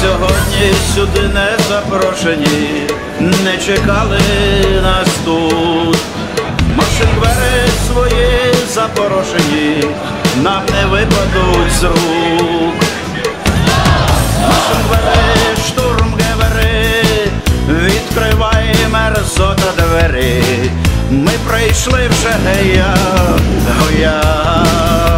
сьогодні сюди не запрошені, не чекали нас тут. Машинвери свої запорошені, нам не випадуть з рук. Машинвери, штурмгевери, відкривай мерзота двері. Ми прийшли вже гея, гоя.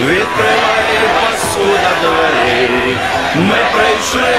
відкриває пасу на двері, ми прийшли.